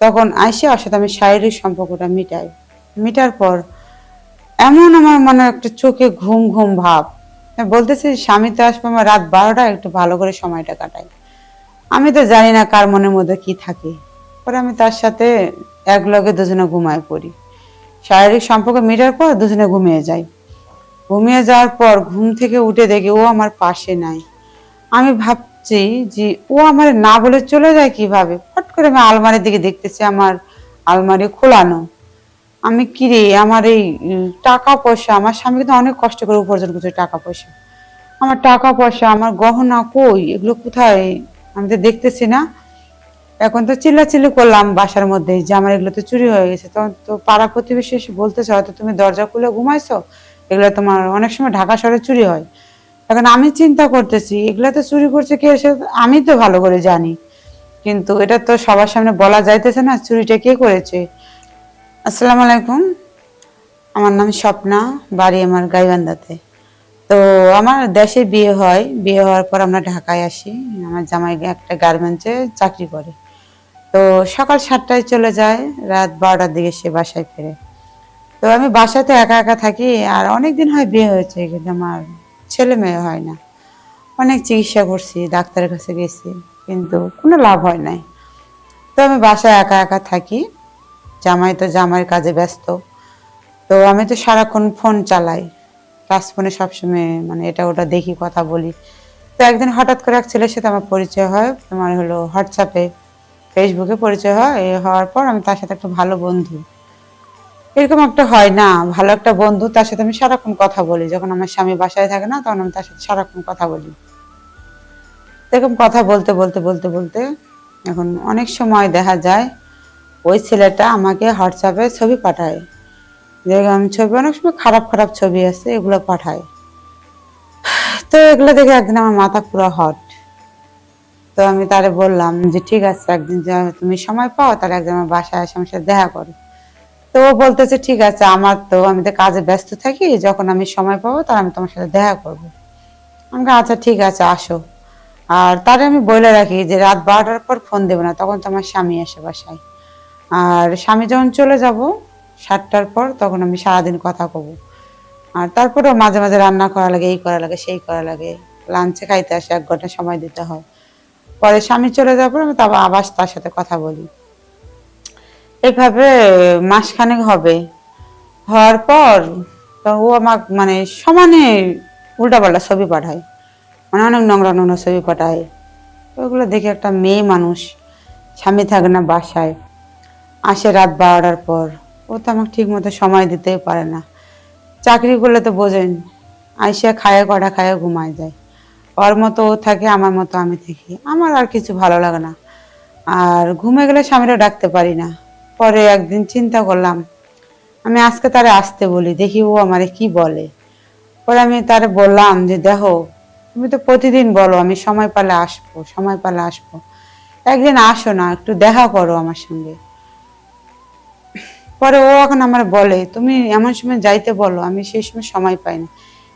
তখন আইসে ওর সাথে আমি শারীরিক সম্পর্কটা মিটাই। মিটার পর এমন আমার মনে একটা চোখে ঘুম ঘুম ভাব। বলতেছি, স্বামী তো আসবে আমার রাত বারোটা, একটু ভালো করে সময়টা কাটাই। আমি তো জানি না কার মনের মধ্যে কি থাকে। পরে আমি তার সাথে এক লগে দুজনে ঘুমায় পড়ি। শারীরিক সম্পর্ক মিটার পর দুজনে ঘুমিয়ে যাই। ঘুমিয়ে যাওয়ার পর ঘুম থেকে উঠে দেখি ও আমার পাশে নাই। আমি ভাবছি যে ও আমার না বলে চলে যায় কীভাবে? ফট করে আমি আলমারির দিকে দেখতেছি আমার আলমারি খোলানো। আমি কিরে আমার এই টাকা পয়সা, আমার স্বামী কিন্তু অনেক কষ্ট করে উপার্জন করছে টাকা পয়সা। আমার টাকা পয়সা, আমার গহনা কই, এগুলো কোথায়? আমি তো দেখতেছি না। এখন তো চিল্লাচিল্লি করলাম বাসার মধ্যে যে আমার এগুলো তো চুরি হয়ে গেছে। তখন তো পাড়া প্রতিবেশী এসে বলতেছে, হয়তো তুমি দরজা খুলে ঘুমাইছো। এগুলো তোমার অনেক সময় ঢাকা শহরে চুরি হয়। এখন আমি চিন্তা করতেছি এগুলা তো চুরি করছে কে সে আমি তো ভালো করে জানি। কিন্তু এটা তো সবার সামনে বলা যাইতেছে না, চুরিটা কে করেছে। আসসালামু আলাইকুম। আমার নাম স্বপ্না, বাড়ি আমার গাইবান্ধাতে। তো আমার দেশে বিয়ে হয়, বিয়ে হওয়ার পর আমরা ঢাকায় আসি। আমার জামাই একটা গার্মেন্টসে চাকরি করে। তো সকাল সাতটায় চলে যায়, রাত বারোটার দিকে সে বাসায় ফেরে। তো আমি বাসাতে একা একা থাকি, আর অনেক দিন হয় বিয়ে হয়েছে, কিন্তু আমার ছেলে মেয়ে হয় না। অনেক চিকিৎসা করছি, ডাক্তারের কাছে গেছি, কিন্তু কোনো লাভ হয় নাই। তো আমি বাসায় একা একা থাকি, জামাই তো জামাইয়ের কাজে ব্যস্ত। তো আমি তো সারাক্ষণ ফোন চালাই ক্লাস ফোনে সবসময় মানে এটা ওটা দেখি, কথা বলি। তো একদিন হঠাৎ করে এক ছেলের সাথে আমার পরিচয় হয় তোমার হলো হোয়াটসঅ্যাপে, ফেসবুকে পরিচয় হয় এই হওয়ার পর আমি তার সাথে একটা ভালো বন্ধু এরকম একটা হয় না। ভালো একটা বন্ধু, তার সাথে আমি সারাক্ষণ কথা বলি। যখন আমার স্বামী বাসায় থাকে না, তখন আমি তার সাথে সারাক্ষণ কথা বলি। এরকম কথা বলতে বলতে বলতে বলতে এখন অনেক সময় দেখা যায়, ওই ছেলেটা আমাকে হোয়াটসঅ্যাপে ছবি পাঠায়। যেরকম ছবি, অনেক সময় খারাপ খারাপ ছবি আছে, এগুলো পাঠায়। তো এগুলো দেখে একদিন আমার মাথা পুরো হট তো আমি তারে বললাম যে, ঠিক আছে, একদিন তুমি সময় পাও, তাহলে একদিন আমার বাসায় এসে আমার সাথে দেখা করো। তো ও বলতেছে, ঠিক আছে, আমার তো, আমি তো কাজে ব্যস্ত থাকি, যখন আমি সময় পাবো, তাহলে আমি তোমার সাথে দেখা করব। আমি আচ্ছা ঠিক আছে, আসো। আর তারে আমি বলে রাখি যে, রাত বারোটার পর ফোন দেবো না, তখন তোমার স্বামী আসে বাসায়। আর স্বামী যখন চলে যাব, সাতটার পর, তখন আমি সারাদিন কথা কব। আর তারপরেও মাঝে মাঝে রান্না করা লাগে, এই করা লাগে, সেই করা লাগে। লাঞ্চে খাইতে আসে, এক ঘণ্টা সময় দিতে হয়। পরে স্বামী চলে যাওয়ার পর আমি তারপর আবার তার সাথে কথা বলি। এভাবে মাসখানেক হবে। হওয়ার পর ও আমাকে মানে সমানে উল্টাপাল্টা ছবি পাঠায়। মানে অনেক নোংরা নোংরা ছবি পাঠায়। ওগুলো দেখে একটা মেয়ে মানুষ স্বামী থাকে না বাসায়, আসে রাত বারোটার পর। ও তো আমাকে ঠিক মতো সময় দিতেই পারে না। চাকরি করলে তো বোঝেন, আইসা খায় কটা খায় ঘুমায় যায়। ওর মতো ও থাকে, আমার মতো আমি থাকি। আমার আর কিছু ভালো লাগে না। আর ঘুমে গেলে স্বামীরা ডাকতে পারি না। পরে একদিন চিন্তা করলাম, আমি আজকে তারে আসতে বলি, দেখি ও আমারে কি বলে। পরে আমি তারে বললাম যে, দেখো, তুমি তো প্রতিদিন বলো, আমি সময় পেলে আসব, সময় পেলে আসব। একদিন আসো না, একটু দেখা করো আমার সঙ্গে। পরে ও এখন আমার বলে, তুমি এমন সময় যাইতে বলো, আমি সেই সময় সময় পাই না।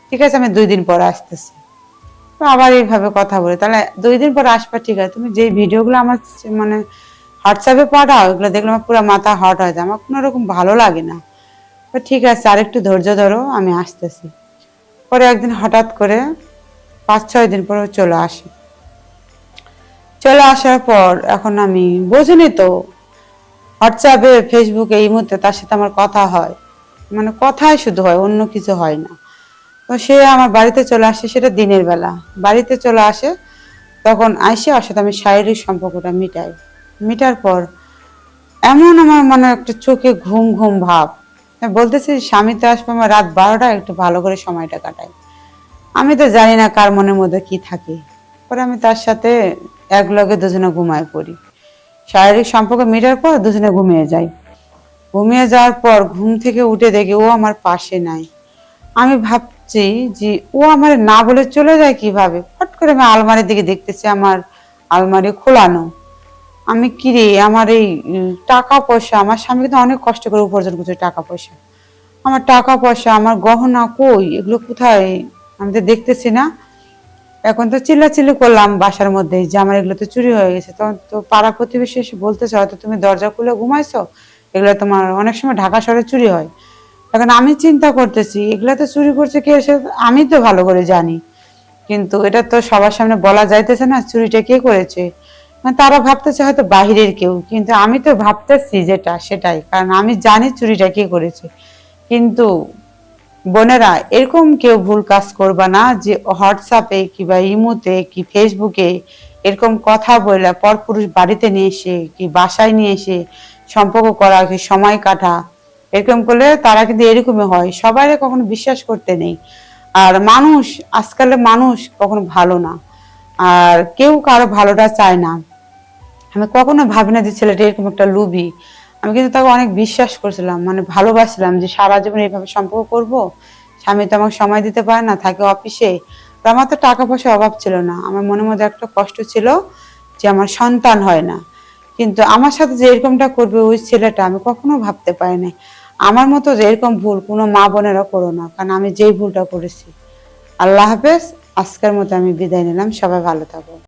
ঠিক আছে, আমি দুই দিন পরে আসতেছি। আবার এইভাবে কথা বলে, তাহলে দুই দিন পরে আসবা ঠিক আছে, তুমি যে ভিডিওগুলো আমার মানে হোয়াটসঅ্যাপে পাঠাও, এগুলো দেখলে আমার পুরো মাথা হট হয়ে যায়। আমার কোনো রকম ভালো লাগে না। ঠিক আছে আর একটু ধৈর্য ধরো, আমি আসতেছি। পরে একদিন হঠাৎ করে পাঁচ, ছয় দিন পরে চলে আসে। চলে আসার পর এখন আমি বুঝিনি তো হোয়াটসঅ্যাপে ফেসবুকে এই মুহূর্তে তার সাথে আমার কথা হয়। মানে কথাই শুধু হয়, অন্য কিছু হয় না। তো সে আমার বাড়িতে চলে আসে, সেটা দিনের বেলা। বাড়িতে চলে আসে, তখন আইসে ওর সাথে আমি শারীরিক সম্পর্কটা মিটাই। মিটার পর এমন আমার মনে একটা চোখে ঘুম ঘুম ভাব। বলতেছি, স্বামী তো আসবে আমার রাত বারোটা, একটু ভালো করে সময়টা কাটাই। আমি তো জানি না কার মনের মধ্যে কি থাকে। পরে আমি তার সাথে এক লগে দুজনে ঘুমায় পড়ি। শারীরিক সম্পর্ক মিটার পর দুজনে ঘুমিয়ে যাই। ঘুমিয়ে যাওয়ার পর ঘুম থেকে উঠে দেখি ও আমার পাশে নাই। আমি ভাবছি যে ও আমার না বলে চলে যায় কীভাবে? ফট করে আমি আলমারির দিকে দেখতেছি, আমার আলমারি খোলানো। আমি কিরে আমার এই টাকা পয়সা, আমার স্বামী কিন্তু অনেক কষ্ট করে উপার্জন করছে টাকা পয়সা। আমার টাকা পয়সা, আমার গহনা কই, এগুলো কোথায়? আমি তো দেখতেছি না। এখন তো চিল্লাচিল্লি করলাম বাসার মধ্যে, যে আমার এগুলো তো চুরি হয়ে গেছে। তখন তো পাড়া প্রতিবেশী এসে বলতেছে, হয়তো তুমি দরজা খুলে ঘুমাইছো? এগুলো তোমার অনেক সময় ঢাকা শহরে চুরি হয়। এখন আমি চিন্তা করতেছি, এগুলো তো চুরি করছে কে এসে আমি তো ভালো করে জানি। কিন্তু এটা তো সবার সামনে বলা যাইতেছে না, চুরিটা কে করেছে? মানে তারা ভাবতেছে হয়তো বাহিরের কেউ, কিন্তু আমি তো ভাবতেছি যেটা, সেটাই। কারণ আমি জানি চুরিটা কে করেছে। কিন্তু বোনেরা, এরকম কেউ ভুল কাজ করবা না যে হোয়াটসঅ্যাপে কিংবা ইমোতে কি ফেসবুকে এরকম কথা বলে পরপুরুষ বাড়িতে নিয়ে এসে, কি বাসায় নিয়ে এসে সম্পর্ক করা, কি সময় কাটা, এরকম করলে তারা কিন্তু এরকমই হয়। সবাই কখনো বিশ্বাস করতে নেই। আর মানুষ, আজকালের মানুষ কখনো ভালো না। আর কেউ কারও ভালোটা চায় না। আমি কখনো ভাবি না যে ছেলেটা এরকম একটা লুবি আমি কিন্তু তাকে অনেক বিশ্বাস করছিলাম মানে ভালোবাসছিলাম যে সারা জীবন এইভাবে সম্পর্ক করব। স্বামী তো আমাকে সময় দিতে পারে না, থাকে অফিসে। তো আমার তো টাকা পয়সার অভাব ছিল না। আমার মনের মধ্যে একটা কষ্ট ছিল যে আমার সন্তান হয় না। কিন্তু আমার সাথে যে এরকমটা করবে ওই ছেলেটা আমি কখনো ভাবতে পারি নাই। আমার মতো যে এরকম ভুল কোনো মা বোনেরা করো না, কারণ আমি যেই ভুলটা করেছি। আল্লাহ হাফেজ, আজকের মতো আমি বিদায় নিলাম। সবাই ভালো থাকো।